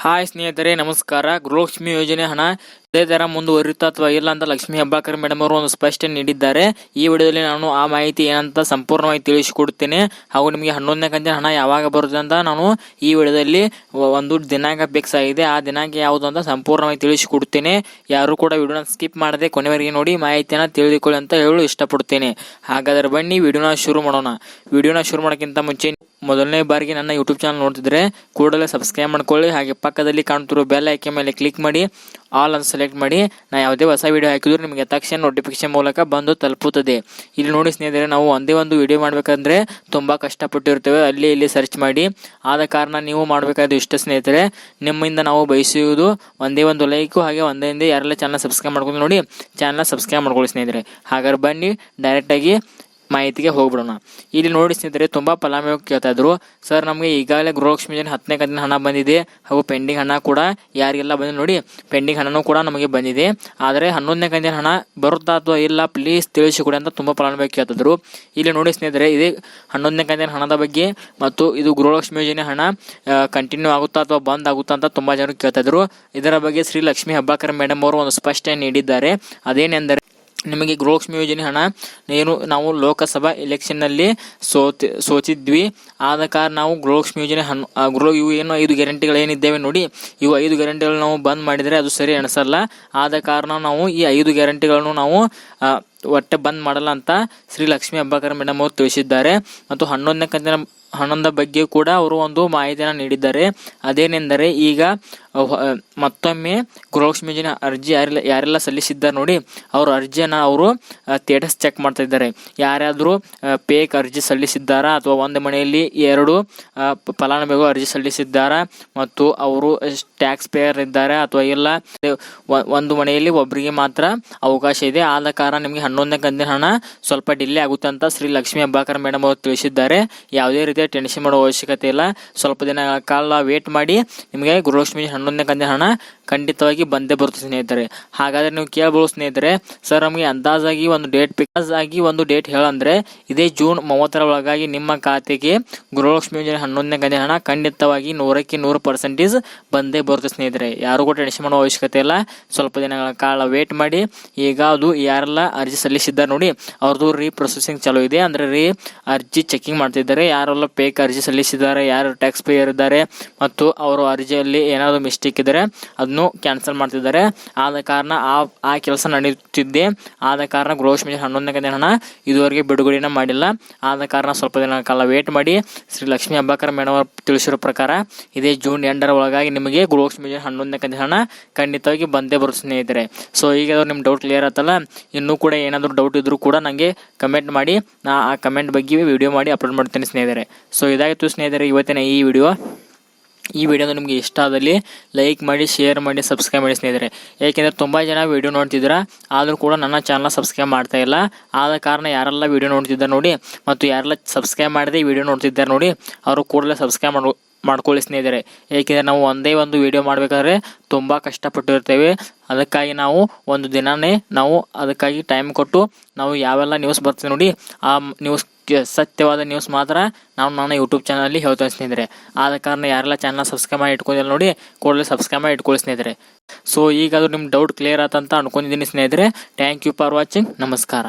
Hi ಸ್ನೇಹಿತರೆ ನಮಸ್ಕಾರ. ಗೃಹಲಕ್ಷ್ಮಿ ಯೋಜನೆ ಹಣ ಇದೇ ತರ ಮುಂದುವರಿಯುತ್ತಾ ಅಥವಾ ಇಲ್ಲ ಅಂತ ಲಕ್ಷ್ಮಿ ಹೆಬ್ಬಾಳ್ಕರ್ ಮೇಡಮ್ ಅವರು ಒಂದು ಸ್ಪಷ್ಟನೆ ನೀಡಿದ್ದಾರೆ. ಈ ವಿಡಿಯೋದಲ್ಲಿ ನಾನು ಆ ಮಾಹಿತಿ ಏನಂತ ಸಂಪೂರ್ಣವಾಗಿ ತಿಳಿಸಿಕೊಡ್ತೇನೆ. ಹಾಗೂ ನಿಮಗೆ ಹನ್ನೊಂದನೇ ಕಂತಿನ ಹಣ ಯಾವಾಗ ಬರುತ್ತೆ ಅಂತ ನಾನು ಈ ವಿಡಿಯೋದಲ್ಲಿ ಒಂದು ದಿನಾಂಕ ಫಿಕ್ಸ್ ಆಗಿದೆ. ಆ ದಿನಾಂಕ ಯಾವುದು ಅಂತ ಸಂಪೂರ್ಣವಾಗಿ ತಿಳಿಸಿಕೊಡ್ತೇನೆ. ಯಾರು ಕೂಡ ವಿಡಿಯೋನ ಸ್ಕಿಪ್ ಮಾಡದೆ ಕೊನೆವರೆಗೆ ನೋಡಿ ಮಾಹಿತಿಯನ್ನು ತಿಳಿದುಕೊಳ್ಳಿ ಅಂತ ಹೇಳಲು ಇಷ್ಟಪಡ್ತೇನೆ. ಹಾಗಾದರೆ ಬನ್ನಿ ವಿಡಿಯೋನ ಶುರು ಮಾಡೋಣ. ವಿಡಿಯೋನ ಶುರು ಮಾಡೋಕ್ಕಿಂತ ಮುಂಚೆ ಮೊದಲನೇ ಬಾರಿಗೆ ನನ್ನ ಯೂಟ್ಯೂಬ್ ಚಾನಲ್ ನೋಡ್ತಿದ್ರೆ ಕೂಡಲೇ ಸಬ್ಸ್ಕ್ರೈಬ್ ಮಾಡ್ಕೊಳ್ಳಿ. ಹಾಗೆ ಪಕ್ಕದಲ್ಲಿ ಕಾಣ್ತಿರೋ ಬೆಲ್ ಐಕೆ ಮೇಲೆ ಕ್ಲಿಕ್ ಮಾಡಿ. ಆಲ್ ಅಂತ ಸೆಲೆಕ್ಟ್ ಮಾಡಿ, ನಾ ಯಾವುದೇ ಹೊಸ ವಿಡಿಯೋ ಹಾಕಿದ್ರು ನಿಮಗೆ ತಕ್ಷಣ ನೋಟಿಫಿಕೇಶನ್ ಮೂಲಕ ಬಂದು ತಲುಪುತ್ತದೆ. ಇಲ್ಲಿ ನೋಡಿ ಸ್ನೇಹಿತರೆ, ನಾವು ಒಂದೇ ಒಂದು ವಿಡಿಯೋ ಮಾಡಬೇಕಂದ್ರೆ ತುಂಬ ಕಷ್ಟಪಟ್ಟಿರ್ತೇವೆ ಅಲ್ಲಿ ಇಲ್ಲಿ ಸರ್ಚ್ ಮಾಡಿ. ಆದ ಕಾರಣ ನೀವು ಮಾಡಬೇಕಾದ ಇಷ್ಟ ಸ್ನೇಹಿತರೆ. ನಿಮ್ಮಿಂದ ನಾವು ಬಯಸುವುದು ಒಂದೇ ಒಂದು ಲೈಕು ಹಾಗೆ ಒಂದೇ ಯಾರೆಲ್ಲ ಚಾನಲ್ ಸಬ್ಸ್ಕ್ರೈಬ್ ಮಾಡ್ಕೊಂಡು ನೋಡಿ ಚಾನಲ್ ಸಬ್ಸ್ಕ್ರೈಬ್ ಮಾಡ್ಕೊಳ್ಳಿ ಸ್ನೇಹಿತರೆ. ಹಾಗಾದ್ರೆ ಬನ್ನಿ ಡೈರೆಕ್ಟಾಗಿ ಮಾಹಿತಿಗೆ ಹೋಗ್ಬಿಡೋಣ. ಇಲ್ಲಿ ನೋಡಿ ಸ್ನೇಹಿತರೆ, ತುಂಬ ಫಲಾನುಭವಿ ಕೇಳ್ತಾ ಇದ್ರು. ಸರ್, ನಮಗೆ ಈಗಾಗಲೇ ಗೃಹಲಕ್ಷ್ಮಿ ಯೋಜನೆ ಹತ್ತನೇ ಕಂತಿನ ಹಣ ಬಂದಿದೆ. ಹಾಗೂ ಪೆಂಡಿಂಗ್ ಹಣ ಕೂಡ ಯಾರಿಗೆಲ್ಲ ಬಂದಿದೆ ನೋಡಿ, ಪೆಂಡಿಂಗ್ ಹಣನೂ ಕೂಡ ನಮಗೆ ಬಂದಿದೆ. ಆದರೆ ಹನ್ನೊಂದನೇ ಕಂತಿನ ಹಣ ಬರುತ್ತಾ ಅಥವಾ ಇಲ್ಲ ಪ್ಲೀಸ್ ತಿಳಿಸಿಕೊಡಿ ಅಂತ ತುಂಬ ಫಲಾನುಭವಿ ಕೇಳ್ತಿದ್ರು ಇಲ್ಲಿ ನೋಡಿ ಸ್ನೇಹಿತರೆ, ಇದೇ ಹನ್ನೊಂದನೇ ಕಂತಿನ ಹಣದ ಬಗ್ಗೆ ಮತ್ತು ಇದು ಗೃಹಲಕ್ಷ್ಮಿ ಯೋಜನೆ ಹಣ ಕಂಟಿನ್ಯೂ ಆಗುತ್ತಾ ಅಥವಾ ಬಂದ್ ಆಗುತ್ತಾ ಅಂತ ತುಂಬ ಜನರು ಕೇಳ್ತಾ ಇದ್ರು. ಇದರ ಬಗ್ಗೆ ಶ್ರೀ ಲಕ್ಷ್ಮಿ ಹಬ್ಬಾಕರ್ ಮೇಡಮ್ ಅವರು ಒಂದು ಸ್ಪಷ್ಟನೆ ನೀಡಿದ್ದಾರೆ. ಅದೇನೆಂದರೆ ನಿಮಗೆ ಗೃಹಲಕ್ಷ್ಮಿ ಯೋಜನೆ ಹಣ ಏನು ನಾವು ಲೋಕಸಭಾ ಎಲೆಕ್ಷನ್ನಲ್ಲಿ ಸೋತಿ, ಸೋತಿದ್ವಿ. ಆದ ಕಾರಣ ನಾವು ಗೃಹಲಕ್ಷ್ಮಿ ಯೋಜನೆ ಹನ್ ಗೃಹ, ಇವು ಏನು ಐದು ಗ್ಯಾರಂಟಿಗಳು ಏನಿದ್ದೇವೆ ನೋಡಿ. ಇವು ಐದು ಗ್ಯಾರಂಟಿಗಳು ನಾವು ಬಂದ್ ಮಾಡಿದರೆ ಅದು ಸರಿ ಅನಿಸಲ್ಲ. ಆದ ಕಾರಣ ನಾವು ಈ ಐದು ಗ್ಯಾರಂಟಿಗಳನ್ನು ನಾವು ಒಟ್ಟೆ ಬಂದ್ ಮಾಡಲ್ಲ ಅಂತ ಶ್ರೀ ಲಕ್ಷ್ಮೀ ಅಬ್ಬಾಕರ್ ಮೇಡಮ್ ಅವರು ತಿಳಿಸಿದ್ದಾರೆ. ಮತ್ತು ಹನ್ನೊಂದನೇ ಕಂತಿನ ಹಣದ ಬಗ್ಗೆ ಕೂಡ ಅವರು ಒಂದು ಮಾಹಿತಿಯನ್ನು ನೀಡಿದ್ದಾರೆ. ಅದೇನೆಂದರೆ ಈಗ ಮತ್ತೊಮ್ಮೆ ಗೃಹಲಕ್ಷ್ಮಿ ಯೋಜನೆ ಅರ್ಜಿ ಯಾರೆಲ್ಲ ಯಾರೆಲ್ಲ ಸಲ್ಲಿಸಿದ್ದಾರೆ ನೋಡಿ, ಅವ್ರ ಅರ್ಜಿಯನ್ನು ಅವರು ಸ್ಟೇಟಸ್ ಚೆಕ್ ಮಾಡ್ತಾ ಇದ್ದಾರೆ. ಯಾರ್ಯಾದರೂ ಪೇಕ್ ಅರ್ಜಿ ಸಲ್ಲಿಸಿದ್ದಾರಾ ಅಥವಾ ಒಂದು ಮನೆಯಲ್ಲಿ ಎರಡು ಫಲಾನುಭವಿ ಅರ್ಜಿ ಸಲ್ಲಿಸಿದ್ದಾರಾ ಮತ್ತು ಅವರು ಟ್ಯಾಕ್ಸ್ ಪೇಯರ್ ಇದ್ದಾರೆ ಅಥವಾ ಇಲ್ಲ ಒಂದು ಮನೆಯಲ್ಲಿ ಒಬ್ಬರಿಗೆ ಮಾತ್ರ ಅವಕಾಶ ಇದೆ. ಆದ ಕಾರಣ ನಿಮಗೆ ಹನ್ನೊಂದನೇ ಕಂತಿನ ಹಣ ಸ್ವಲ್ಪ ಡಿಲೇ ಆಗುತ್ತೆ ಅಂತ ಶ್ರೀ ಲಕ್ಷ್ಮೀ ಅಬ್ಬಾಕರ್ ಮೇಡಮ್ ಅವರು ತಿಳಿಸಿದ್ದಾರೆ. ಯಾವುದೇ ರೀತಿಯ ಟೆನ್ಷನ್ ಮಾಡೋ ಅವಶ್ಯಕತೆ ಇಲ್ಲ. ಸ್ವಲ್ಪ ದಿನ ಕಾಲ ವೇಟ್ ಮಾಡಿ. ನಿಮಗೆ ಗೃಹಲಕ್ಷ್ಮಿ ಹನ್ನೊಂದನೇ ಕಂತಿನ ಹಣ ಖಂಡಿತವಾಗಿ ಬಂದೇ ಬರುತ್ತೆ ಸ್ನೇಹಿತರೆ. ಹಾಗಾದ್ರೆ ನೀವು ಕೇಳ್ಬೋದು ಸ್ನೇಹಿತರೆ, ಸರ್ ನಮಗೆ ಅಂದಾಜಾಗಿ ಒಂದು ಡೇಟ್ ಪಿಕಾಸ್ ಆಗಿ ಒಂದು ಡೇಟ್ ಹೇಳಂದ್ರೆ, ಇದೇ ಜೂನ್ ಮೂವತ್ತರ ಒಳಗಾಗಿ ನಿಮ್ಮ ಖಾತೆಗೆ ಗೃಹಲಕ್ಷ್ಮಿ ಯೋಜನೆ ಹನ್ನೊಂದನೇ ಕಂತಿನ ಹಣ ಖಂಡಿತವಾಗಿ ನೂರಕ್ಕೆ ನೂರು ಪರ್ಸೆಂಟೇಜ್ ಬಂದೇ ಬರುತ್ತೆ ಸ್ನೇಹಿತರೆ. ಯಾರು ಕೂಡ ಟೆನ್ಷನ್ ಮಾಡೋ ಅವಶ್ಯಕತೆ ಇಲ್ಲ. ಸ್ವಲ್ಪ ದಿನಗಳ ಕಾಲ ವೇಟ್ ಮಾಡಿ. ಈಗ ಅದು ಯಾರೆಲ್ಲ ಅರ್ಜಿ ಸಲ್ಲಿಸಿದ್ದಾರೆ ನೋಡಿ, ಅವ್ರದ್ದು ರೀ ಪ್ರೊಸೆಸಿಂಗ್ ಚಾಲೂ ಇದೆ. ಅಂದ್ರೆ ರೀ ಅರ್ಜಿ ಚೆಕಿಂಗ್ ಮಾಡ್ತಿದ್ದಾರೆ ಯಾರೆಲ್ಲ ಪೇಕ್ ಅರ್ಜಿ ಸಲ್ಲಿಸಿದ್ದಾರೆ, ಯಾರು ಟ್ಯಾಕ್ಸ್ ಪೇಯರ್ ಇದ್ದಾರೆ, ಮತ್ತು ಅವರು ಅರ್ಜಿಯಲ್ಲಿ ಏನಾದರೂ ಮಿಸ್ಟೇಕ್ ಇದ್ದರೆ, ಅದನ್ನು ಕ್ಯಾನ್ಸಲ್ ಮಾಡ್ತಿದ್ದಾರೆ. ಆದ ಕಾರಣ ಆ ಆ ಕೆಲಸ ನಡೆಯುತ್ತಿದ್ದೆ ಆದ ಕಾರಣ ಗೃಹಲಕ್ಷ್ಮಿ ಹನ್ನೊಂದನೇ ಕಂತಿನ ಹಣ ಇದುವರೆಗೆ ಬಿಡುಗಡೆನ ಮಾಡಿಲ್ಲ. ಆದ ಕಾರಣ ಸ್ವಲ್ಪ ದಿನ ಕಾಲ ವೇಟ್ ಮಾಡಿ ಶ್ರೀ ಲಕ್ಷ್ಮೀ ಅಬ್ಬಾಕರ್ ಮೇಡಮ್ ಅವರು ತಿಳಿಸಿರೋ ಪ್ರಕಾರ ಇದೇ ಜೂನ್ ಎಂಟರ ಒಳಗಾಗಿ ನಿಮಗೆ ಗೃಹಲಕ್ಷ್ಮಿ ಮಿಷನ್ ಹನ್ನೊಂದನೇ ಹಣ ಖಂಡಿತವಾಗಿ ಬಂದೇ ಬರುತ್ತೆ ಸ್ನೇಹಿತರೆ. ಸೊ ಈಗ ನಿಮ್ಮ ಡೌಟ್ ಕ್ಲಿಯರ್ ಆತಲ್ಲ, ಇನ್ನೂ ಕೂಡ ಏನಾದರೂ ಡೌಟ್ ಇದ್ದರೂ ಕೂಡ ನನಗೆ ಕಮೆಂಟ್ ಮಾಡಿ. ನಾ ಆ ಕಮೆಂಟ್ ಬಗ್ಗೆ ವಿಡಿಯೋ ಮಾಡಿ ಅಪ್ಲೋಡ್ ಮಾಡ್ತೇನೆ ಸ್ನೇಹಿತರೆ. ಸೊ ಇದಾಗಿತ್ತು ಸ್ನೇಹಿತರೆ, ಇವತ್ತಿನ ಈ ವಿಡಿಯೋ ಈ ವಿಡಿಯೋನ ನಿಮಗೆ ಇಷ್ಟ ಆದಲ್ಲಿ ಲೈಕ್ ಮಾಡಿ ಶೇರ್ ಮಾಡಿ ಸಬ್ಸ್ಕ್ರೈಬ್ ಮಾಡಿ ಸ್ನೇಹಿತರೆ. ಏಕೆಂದರೆ ತುಂಬ ಜನ ವಿಡಿಯೋ ನೋಡ್ತಿದ್ದೀರ, ಆದರೂ ಕೂಡ ನನ್ನ ಚಾನಲ್ ಸಬ್ಸ್ಕ್ರೈಬ್ ಮಾಡ್ತಾ ಇಲ್ಲ. ಆದ ಕಾರಣ ಯಾರೆಲ್ಲ ವಿಡಿಯೋ ನೋಡ್ತಿದ್ದಾರೆ ನೋಡಿ, ಮತ್ತು ಯಾರೆಲ್ಲ ಸಬ್ಸ್ಕ್ರೈಬ್ ಮಾಡದೆ ವಿಡಿಯೋ ನೋಡ್ತಿದ್ದಾರೆ ನೋಡಿ, ಅವರು ಕೂಡಲೇ ಸಬ್ಸ್ಕ್ರೈಬ್ ಮಾಡ, ಮಾಡ್ಕೊಳ್ಳಿ ಸ್ನೇಹಿತರೆ. ಏಕೆಂದರೆ ನಾವು ಒಂದೇ ಒಂದು ವಿಡಿಯೋ ಮಾಡಬೇಕಾದ್ರೆ ತುಂಬ ಕಷ್ಟಪಟ್ಟಿರ್ತೇವೆ. ಅದಕ್ಕಾಗಿ ನಾವು ಒಂದು ದಿನವೇ ನಾವು ಅದಕ್ಕಾಗಿ ಟೈಮ್ ಕೊಟ್ಟು ನಾವು ಯಾವೆಲ್ಲ ನ್ಯೂಸ್ ಬರ್ತೀವಿ ನೋಡಿ, ಆ ನ್ಯೂಸ್ ಸತ್ಯವಾದ ನ್ಯೂಸ್ ಮಾತ್ರ ನಾವು ನನ್ನ ಯೂಟ್ಯೂಬ್ ಚಾನಲಲ್ಲಿ ಹೇಳ್ತೇನೆ ಸ್ನೇಹಿತರೆ. ಆದ ಕಾರಣ ಯಾರೆಲ್ಲ ಚಾನಲ್ ಸಬ್ಸ್ಕ್ರೈಬ್ ಮಾಡಿ ಇಟ್ಕೊಂಡಿಲ್ಲ ನೋಡಿ, ಕೂಡಲೇ ಸಬ್ಸ್ಕ್ರೈಬ್ ಮಾಡಿ ಇಟ್ಕೊಳ್ಳಿ ಸ್ನೇಹಿತರೆ. ಸೊ ಈಗ ನಿಮ್ಮ ಡೌಟ್ ಕ್ಲಿಯರ್ ಆತಂತ ಅನ್ಕೊಂಡಿದ್ದೀನಿ ಸ್ನೇಹಿತರೆ. ಥ್ಯಾಂಕ್ ಯು ಫಾರ್ ವಾಚಿಂಗ್ ನಮಸ್ಕಾರ.